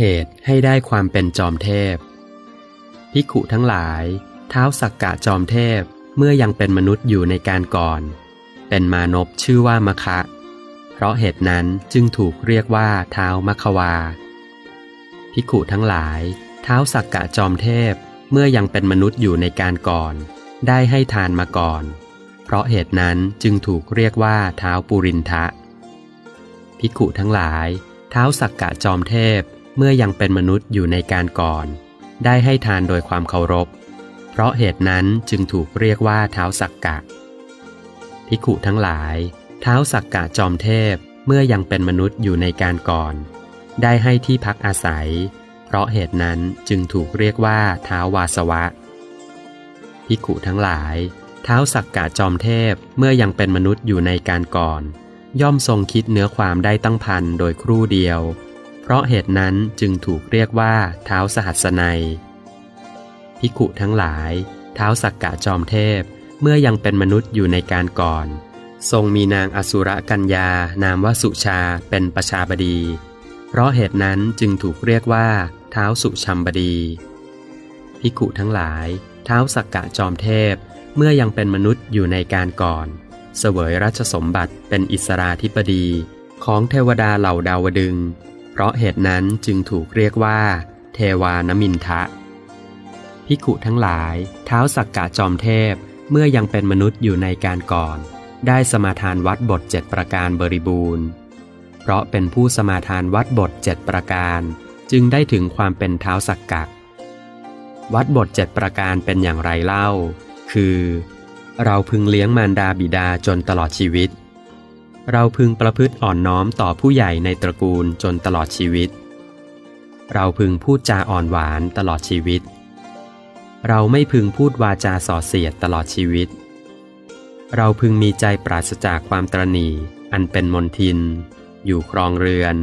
เหตุให้ได้ความเป็นจอมเทพ ภิกขุทั้งหลาย เท้าสักกะจอมเทพเมื่อยังเป็นมนุษย์อยู่ในการก่อน เป็นมานพชื่อว่ามคะ เพราะเหตุนั้นจึงถูกเรียกว่าเท้ามัควา ภิกขุทั้งหลาย เท้าสักกะจอมเทพเมื่อยังเป็นมนุษย์อยู่ในการก่อน ได้ให้ทานมาก่อน เพราะเหตุนั้นจึงถูกเรียกว่าเท้าปุรินทะ ภิกขุทั้งหลาย เท้าสักกะจอมเทพ เมื่อยังเป็นมนุษย์อยู่ในการก่อน ได้ให้ทานโดยความเคารพ เพราะเหตุนั้นจึงถูกเรียกว่าเท้าสักกะภิกขุทั้งหลาย เท้าสักกะจอมเทพเมื่อยังเป็นมนุษย์อยู่ในการก่อน ได้ให้ที่พักอาศัย เพราะเหตุนั้นจึงถูกเรียกว่าเท้าวาสวะภิกขุทั้งหลาย เท้าสักกะจอมเทพเมื่อยังเป็นมนุษย์อยู่ในการก่อน ย่อมทรงคิดเนื้อความได้ตั้งพันโดยครู่เดียว เพราะเหตุนั้นจึงถูกเรียกว่าเท้าสหัสนัยภิกุทั้งหลาย เท้าสักกะจอมเทพเมื่อยังเป็นมนุษย์อยู่ในการก่อน ทรงมีนางอสุรกัญญานามวาสุชาเป็นประชาบดี เพราะเหตุนั้นจึงถูกเรียกว่า เท้าสุชัมบดีภิกุทั้งหลาย เท้าสักกะจอมเทพเมื่อยังเป็นมนุษย์อยู่ในการก่อน เสวยราชสมบัติเป็นอิสราธิปดี ของเทวดาเหล่าดาวดึง เพราะเหตุนั้นจึงถูกเรียกว่า เทวานมินทะภิกุทั้งหลาย เท้าสักกะจอมเทพเมื่อยังเป็นมนุษย์อยู่ในการก่อน ได้สมาทานวัดบทเจ็ดประการบริบูรณ์ เพราะเป็นผู้สมาทานวัดบทเจ็ดประการ จึงได้ถึงความเป็นเท้าสักกะวัดบทเจ็ดประการเป็นอย่างไรเล่า คือ เราพึงเลี้ยงมารดาบิดาจนตลอดชีวิต เราพึงประพฤติอ่อนน้อมต่อผู้ใหญ่ในตระกูลจนตลอดชีวิต เราพึงพูดจาอ่อนหวานตลอดชีวิต เราไม่พึงพูดวาจาส่อเสียดตลอดชีวิต เราพึงมีใจปราศจากความตรณีอันเป็นมนทิน อยู่ครองเรือน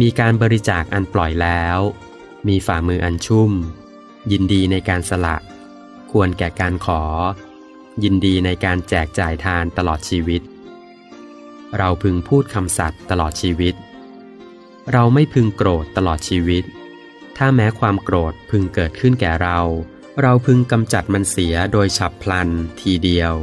มีการบริจาคอันปล่อยแล้ว มีฝ่ามืออันชุ่ม ยินดีในการสละ ควรแก่การขอ ยินดีในการแจกจ่ายทานตลอดชีวิต เราพึงพูดคำสัตย์ตลอดชีวิต เราไม่พึงโกรธตลอดชีวิต ถ้าแม้ความโกรธพึงเกิดขึ้นแก่เรา เราพึงกำจัดมันเสียโดยฉับพลันทีเดียว